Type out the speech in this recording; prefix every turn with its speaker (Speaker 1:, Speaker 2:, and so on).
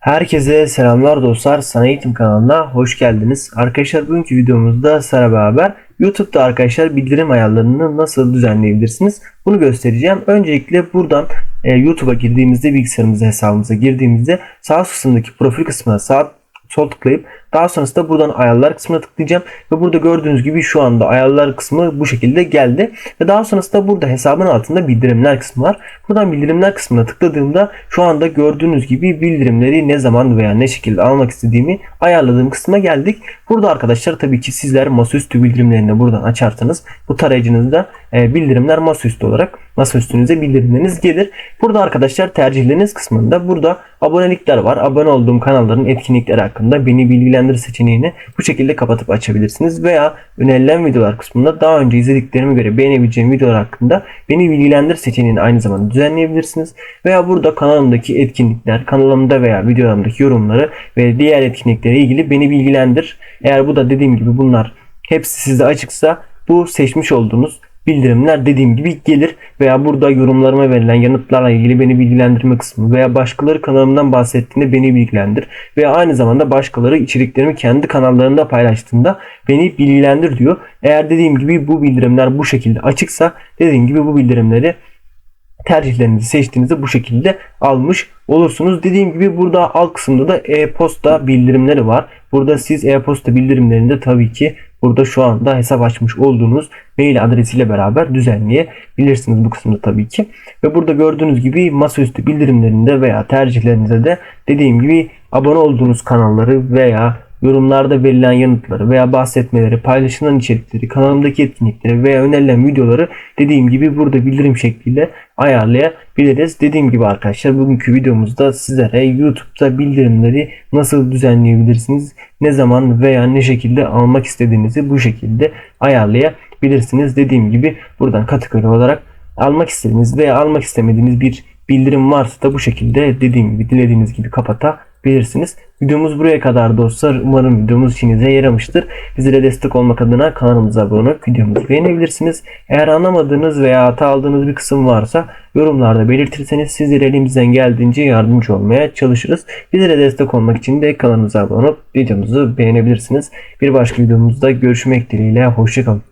Speaker 1: Herkese selamlar dostlar. Sana Eğitim kanalına hoş geldiniz. Arkadaşlar bugünkü videomuzda sizlerle beraber YouTube'da arkadaşlar bildirim ayarlarını nasıl düzenleyebilirsiniz? Bunu göstereceğim. Öncelikle buradan e, YouTube'a girdiğimizde bilgisayarımıza hesabımıza girdiğimizde sağ kısmındaki profil kısmına sağ sol tıklayıp daha sonrasında buradan ayarlar kısmına tıklayacağım ve burada gördüğünüz gibi şu anda ayarlar kısmı bu şekilde geldi ve daha sonrasında burada hesabın altında bildirimler kısmı var. Buradan bildirimler kısmına tıkladığımda şu anda gördüğünüz gibi bildirimleri ne zaman veya ne şekilde almak istediğimi ayarladığım kısma geldik. Burada arkadaşlar tabii ki sizler masaüstü bildirimlerini buradan açarsanız bu tarayıcınızda e, bildirimler masaüstü olarak masaüstünüze bildirimleriniz gelir. Burada arkadaşlar tercihleriniz kısmında burada abonelikler var. Abone olduğum kanalların etkinlikleri hakkında beni bilgilendir seçeneğini bu şekilde kapatıp açabilirsiniz. Veya önerilen videolar kısmında daha önce izlediklerime göre beğenebileceğim videolar hakkında beni bilgilendir seçeneğini aynı zamanda düzenleyebilirsiniz. Veya burada kanalımdaki etkinlikler, kanalımda veya videolarımdaki yorumları ve diğer etkinliklere ilgili beni bilgilendir. Eğer bu da dediğim gibi bunlar hepsi sizde açıksa bu seçmiş olduğunuz bildirimler dediğim gibi gelir veya burada yorumlarıma verilen yanıtlarla ilgili beni bilgilendirme kısmı veya başkaları kanalımdan bahsettiğinde beni bilgilendir veya aynı zamanda başkaları içeriklerimi kendi kanallarında paylaştığında beni bilgilendir diyor. Eğer dediğim gibi bu bildirimler bu şekilde açıksa dediğim gibi bu bildirimleri tercihlerinizi seçtiğinizde bu şekilde almış olursunuz. Dediğim gibi burada alt kısımda da e-posta bildirimleri var. Burada siz e-posta bildirimlerinde tabii ki burada şu anda hesap açmış olduğunuz mail adresiyle beraber düzenleyebilirsiniz bu kısımda tabii ki. Ve burada gördüğünüz gibi masaüstü bildirimlerinde veya tercihlerinize de dediğim gibi abone olduğunuz kanalları veya yorumlarda verilen yanıtları veya bahsetmeleri, paylaşılan içerikleri, kanalımdaki etkinlikleri veya önerilen videoları dediğim gibi burada bildirim şekliyle ayarlayabiliriz. Dediğim gibi arkadaşlar bugünkü videomuzda sizlere YouTube'da bildirimleri nasıl düzenleyebilirsiniz, ne zaman veya ne şekilde almak istediğinizi bu şekilde ayarlayabilirsiniz. Dediğim gibi buradan kategori olarak almak istediğiniz veya almak istemediğiniz bir bildirim varsa da bu şekilde dediğim gibi dilediğiniz gibi kapatabilirsiniz. Videomuz buraya kadar dostlar. Umarım videomuz işinize yaramıştır. Bizlere destek olmak adına kanalımıza abone olup videomuzu beğenebilirsiniz. Eğer anlamadığınız veya hata aldığınız bir kısım varsa yorumlarda belirtirseniz sizlere elimizden geldiğince yardımcı olmaya çalışırız. Bizlere destek olmak için de kanalımıza abone olup videomuzu beğenebilirsiniz. Bir başka videomuzda görüşmek dileğiyle. Hoşçakalın.